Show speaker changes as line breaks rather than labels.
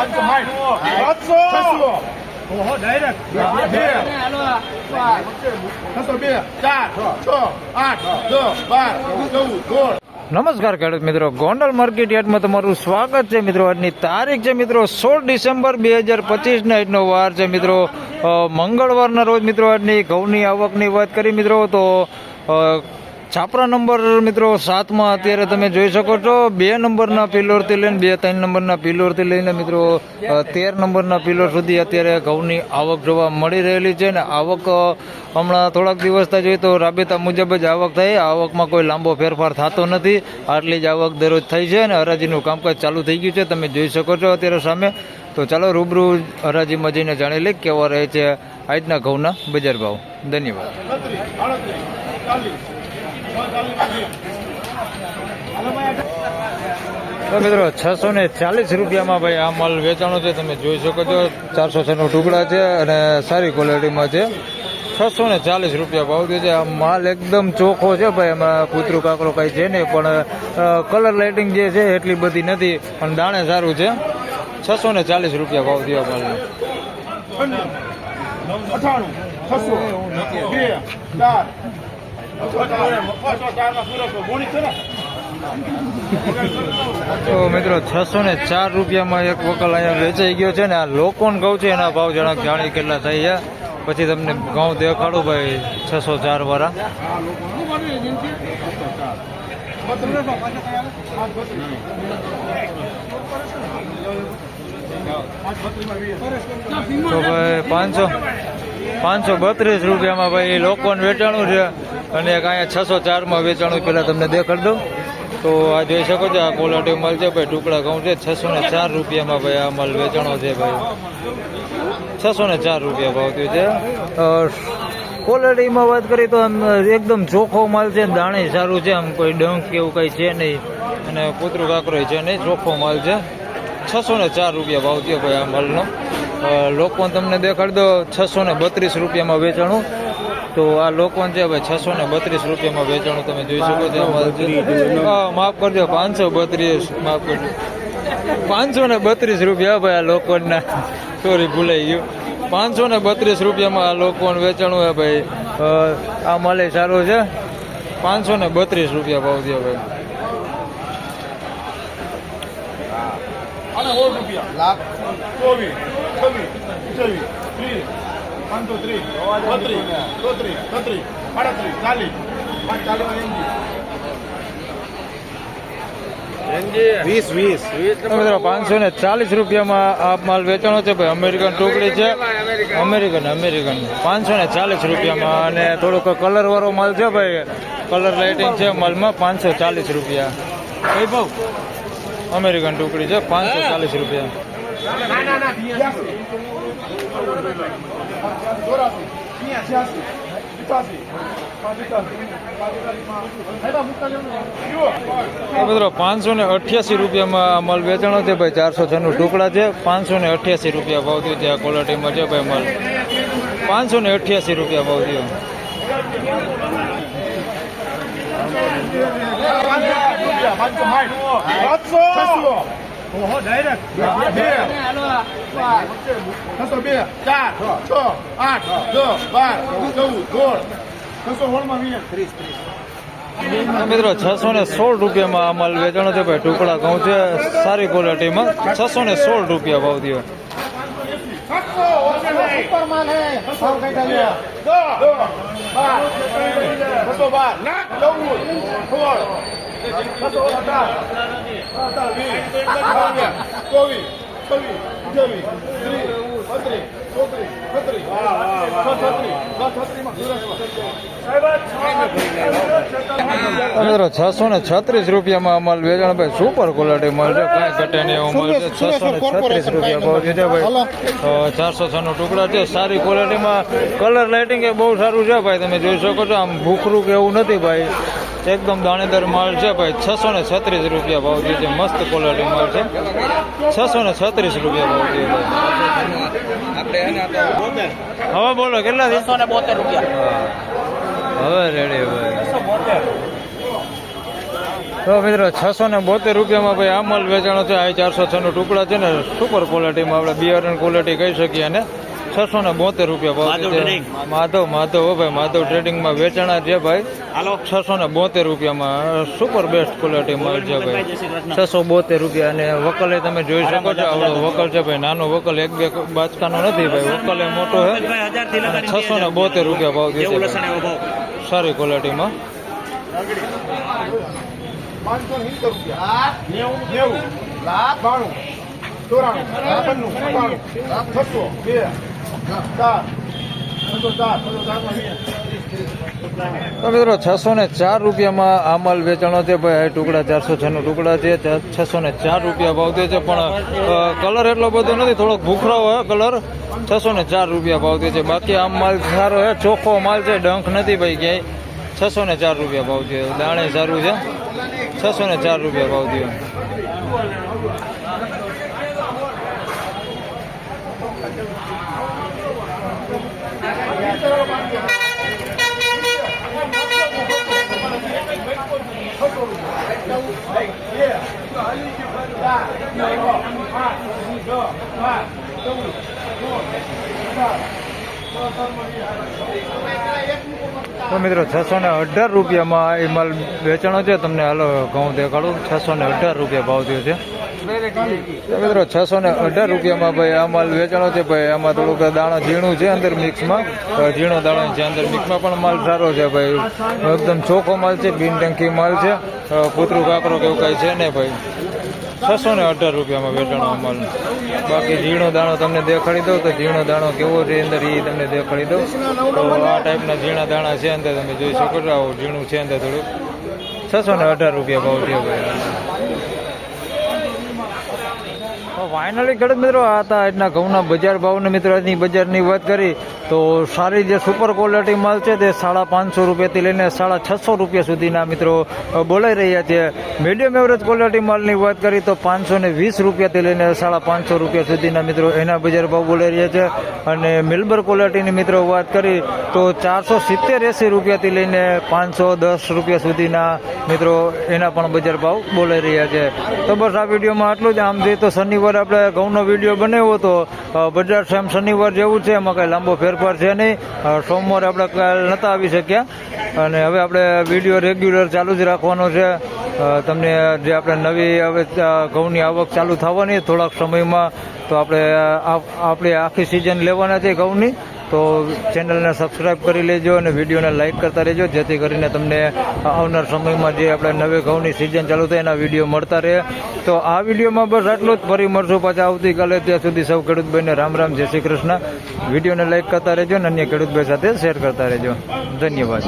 પાંચસો સાઠ સોળ
નમસ્કાર ખેડૂત મિત્રો. ગોંડલ માર્કેટ યાર્ડમાં તમારું સ્વાગત છે મિત્રો. આજની તારીખ છે મિત્રો સોળ ડિસેમ્બર બે હજાર પચીસના. આજનો વાર છે મિત્રો. મંગળવારના રોજ મિત્રો આજની ઘઉંની આવકની વાત કરી મિત્રો તો છાપરા નંબર મિત્રો સાતમાં અત્યારે તમે જોઈ શકો છો. બે નંબરના પિલોરથી લઈને બે ત્રણ નંબરના પિલોરથી લઈને મિત્રો તેર નંબરના પિલોર સુધી અત્યારે ઘઉંની આવક જોવા મળી રહેલી છે ને આવક હમણાં થોડાક દિવસથી જોઈએ તો રાબેતા મુજબ જ આવક થઈ આવકમાં કોઈ લાંબો ફેરફાર થતો નથી. આટલી જ આવક દરરોજ થઈ છે અને હરાજીનું કામકાજ ચાલુ થઈ ગયું છે. તમે જોઈ શકો છો અત્યારે સામે. તો ચાલો રૂબરૂ હરાજીમાં જઈને જાણી લઈએ કેવા રહે છે આજના ઘઉંના બજાર ભાવ. ધન્યવાદ. તો મિત્રો, છસો ને ચાલીસ રૂપિયામાં ભાઈ આ માલ વેચાણો છે, તમે જોઈ શકો છો. ચારસો છનો ટુકડા છે અને સારી ક્વોલિટીમાં છે. છસો ને ચાલીસ રૂપિયા ભાવ છે. આ માલ એકદમ ચોખ્ખો છે ભાઈ. એમાં કૂતરું કાકરો કાંઈ છે નહીં, પણ કલર લાઇટિંગ જે છે એટલી બધી નથી, પણ દાણે સારું છે. છસો ને ચાલીસ રૂપિયા ભાવ થયો માલનો.
અઠાણું
તો મિત્રો છસો ને ચાર રૂપિયામાં એક વકલ અહીંયા વેચાઈ ગયો છે ને આ લોકોન ઘઉં છે એના ભાવ જણા જાણી કેટલા થઈ છે. પછી તમને ઘઉં દેખાડું ભાઈ, છસો ચાર વાળા. તો ભાઈ પાંચસો પાંચસો બત્રીસ રૂપિયામાં ભાઈ લોકોને વેચાણું છે. અને એક અહીંયા છસો ચારમાં વેચાણું પહેલાં તમને દેખાડ દઉં. તો આ જોઈ શકો છો, આ ક્વોલિટી માલ છે ભાઈ, ટુકડા ઘઉં છે, છસો ને ચાર રૂપિયામાં ભાઈ આ માલ વેચાણો છે ભાઈ. છસો ને ચાર રૂપિયા ભાવ થયું છે. ક્વોલિટીમાં વાત કરીએ તો આમ એકદમ ચોખ્ખો માલ છે દાણે સારું છે, આમ કોઈ ડંક કે એવું કંઈ છે નહીં. અને કૂતરું કાકરો છે નહીં, ચોખ્ખો માલ છે. છસો ને ચાર રૂપિયા ભાવ થયો ભાઈ આ માલનો. લોકો તમને દેખાડ દો છસો ને બત્રીસ રૂપિયામાં વેચાણું. તો આ લોકો છે ભાઈ છસો ને બત્રીસ રૂપિયામાં વેચાણું તમે જોઈ શકો છો છે. માફ કરજો પાંચસો બત્રીસ માફ કરજો. પાંચસો ને બત્રીસ રૂપિયા ભાઈ આ લોકોના સોરી ભૂલાઈ ગયું. પાંચસો ને બત્રીસ રૂપિયામાં આ લોકોને વેચાણું હે ભાઈ. આ મળે સારું છે. પાંચસો ને બત્રીસ રૂપિયા ભાવ થયો ભાઈ.
રૂપિયા. લાખ. ચોવીસ છવ્વીસ છવ્વીસ ટુ થ્રી ત્રીસ બત્રીસ ચોત્રીસ છત્રીસ પાંચ ચાલીસ વીસ વીસ
મિત્રો પાંચસો ને ચાલીસ રૂપિયામાં આ માલ વેચાણો છે ભાઈ. અમેરિકન ટુકડી છે. અમેરિકન અમેરિકન પાંચસો ને ચાલીસ રૂપિયામાં અને થોડોક કલર વાળો માલ છે ભાઈ. કલર લાઇટિંગ છે માલમાં પાંચસો ચાલીસ રૂપિયા. કઈ ભાવ અમેરિકન ટુકડી છે પાંચસો ચાલીસ રૂપિયા.
ચોરાસી પાંચસો
ને અઠ્યાસી રૂપિયામાં અમલ વેચાણો છે. ભાઈ, ચારસો છનું ટુકડા છે. પાંચસો ને અઠ્યાસી રૂપિયા ભાવ થયો છે આ ક્વોલિટીમાં છે ભાઈ અમલ. પાંચસો ને અઠ્યાસી રૂપિયા ભાવ થયો.
ઓહો ડાયરેક્ટ બે છસો બે ચાર છ. આઠ દસ બાર ચૌદ સોળ છસો સોળમાં વીસ. ત્રીસ
આ મિત્રો છસો ને સોળ રૂપિયામાં આ માલ વેચાણો છે ભાઈ ટુકડા ઘઉં છે સારી ક્વોલિટીમાં છસો ને સોળ રૂપિયા ભાવ થયો.
છસો બાર
મિત્રો છસો ને છત્રીસ રૂપિયામાં અમલ માલ વેચાણ ભાઈ સુપર ક્વોલિટી મળશે છે કાંઈ ઘટે નહીં એવું મળશે. છસો ને છત્રીસ રૂપિયા ભાવ છે ભાઈ. ચારસો છનો ટુકડા છે સારી ક્વોલિટીમાં કલર લાઇટિંગ એ બહુ સારું છે ભાઈ. તમે જોઈ શકો છો આમ ભૂખરું કે એવું નથી ભાઈ. એકદમ દાણેદાર માલ છે ભાઈ. છસો ને છત્રીસ રૂપિયા ભાવ છે. મસ્ત ક્વોલિટી માલ છે. છસો ને છત્રીસ રૂપિયા ભાવ છે હવે બોલો કેટલા છસો
ને બોતેર રૂપિયા.
હવે રેડી ભાઈ તો મિત્રો છસો ને બોતેર રૂપિયામાં ભાઈ આ માલ વેચાણો છે. આ ચારસો છ નો ટુકડા છે ને. સુપર ક્વોલિટીમાં આપણે બિયારણ ક્વોલિટી કહી શકીએ અને છસો ને બોતેર રૂપિયા ભાવ
માધવ
માધવ હો ભાઈ માધવ ટ્રેડિંગમાં વેચાણા છે ભાઈ.
હાલો.
છસો ને બોતેર રૂપિયામાં સુપર બેસ્ટ ક્વોલિટી માલ છે ભાઈ. છસો બોતેર રૂપિયા અને વકલે તમે જોઈ શકો છો આવડો વકલ છે ભાઈ. નાનો વકલ એક બે બાચકાનો નથી ભાઈ. વકલ એ મોટો છે. છસો ને બોતેર રૂપિયા ભાવ છે
લસણ એવો ભાવ.
સારી ક્વોલિટીમાં
ચોરાણું. સત્તાણું છસો. બે.
તો મિત્રો છસો ને ચાર રૂપિયામાં આ માલ વેચાણો છે. ભાઈ ટુકડા ચારસો છ નો ટુકડા છે. છસો ને ચાર રૂપિયા ભાવ દે છે. પણ કલર એટલો બધો નથી, થોડોક ભૂખરો હોય, કલર. છસો ને ચાર રૂપિયા ભાવ દે છે. બાકી આમ માલ સારો છે. ચોખ્ખો માલ છે. ડંખ નથી ભાઈ ક્યાંય. છસો ને ચાર રૂપિયા ભાવ છે. દાણે સારું છે. છસો ને ચાર રૂપિયા ભાવ દે તો મિત્રો છસો ને અઢાર રૂપિયામાં એ માલ વેચાણો છે. તમને હાલો ઘઉં દેખાડું. છસો ને અઢાર રૂપિયા ભાવ થયો છે. મિત્રો છસો ને અઢાર રૂપિયામાં ભાઈ આ માલ વેચાણો છે. ભાઈ આમાં થોડુંક દાણો ઝીણું છે અંદર મિક્સમાં. ઝીણો દાણો છે અંદર મિક્સમાં પણ માલ સારો છે ભાઈ. એકદમ ચોખ્ખો માલ છે બિન ટંકી માલ છે. કૂતરું કાકરો કેવું કાંઈ છે ને ભાઈ. છસો ને અઢાર રૂપિયામાં વેચાણો અમારું. બાકી ઝીણો દાણો તમને દેખાડી દઉં તો ઝીણો દાણો કેવો છે અંદર એ તમને દેખાડી દઉં. તો આ ટાઈપના ઝીણા દાણા છે અંદર તમે જોઈ શકો છો, આવું ઝીણું છે અંદર થોડુંક. છસો ને અઢાર રૂપિયા ભાવ છે ભાઈ. ફાઇનલી ખેડૂત મિત્રો હતા આજના ઘઉંના બજાર ભાવની મિત્રો, આજની બજારની વાત કરી, તો સારી જે સુપર ક્વોલિટી માલ છે તે સાડા પાંચસો રૂપિયાથી લઈને સાડા છસો રૂપિયા સુધીના મિત્રો બોલાઈ રહ્યા છે. મીડિયમ એવરેજ ક્વોલિટી માલની વાત કરી, તો પાંચસો ને વીસ રૂપિયાથી લઈને સાડા પાંચસો રૂપિયા સુધીના મિત્રો, એના બજાર ભાવ બોલાઈ રહ્યા છે. અને મિલબર ક્વોલિટીની મિત્રો વાત કરી, તો ચારસો સિત્તેર એંસી રૂપિયાથી લઈને પાંચસો દસ રૂપિયા સુધીના મિત્રો, એના પણ બજાર ભાવ બોલાઈ રહ્યા છે. તો બસ આ વિડીયોમાં આટલું જ. આમ જોઈએ તો શનિવારે આપણે ઘઉંનો વીડિયો બનાવ્યો હતો. બજાર સેમ શનિવાર જેવું છે, એમાં કાંઈ લાંબો ફેરફાર છે નહીં. સોમવારે આપણે કાલ નહોતા આવી શક્યા. અને હવે આપણે વીડિયો રેગ્યુલર ચાલુ જ રાખવાનો છે. તમને જે આપણે નવી હવે ઘઉંની આવક ચાલુ થવાની, થોડાક સમયમાં તો આપણે આપણી આખી સિઝન લેવાના છે ઘઉંની. તો ચેનલને સબસ્ક્રાઇબ કરી લેજો અને વિડીયોને લાઇક કરતા રહેજો, જેથી કરીને તમને આવનાર સમયમાં જે આપણે નવી ઘઉંની સિઝન ચાલુ થાય એના વીડિયો મળતા રહે. તો આ વિડીયોમાં બસ આટલું જ. ફરી મળશું પાછા આવતીકાલે. ત્યાં સુધી સૌ ખેડૂતભાઈને રામ રામ, જય શ્રી કૃષ્ણ. વિડીયોને લાઇક કરતા રહેજો અને અન્ય ખેડૂતભાઈ સાથે શેર કરતા રહેજો. ધન્યવાદ.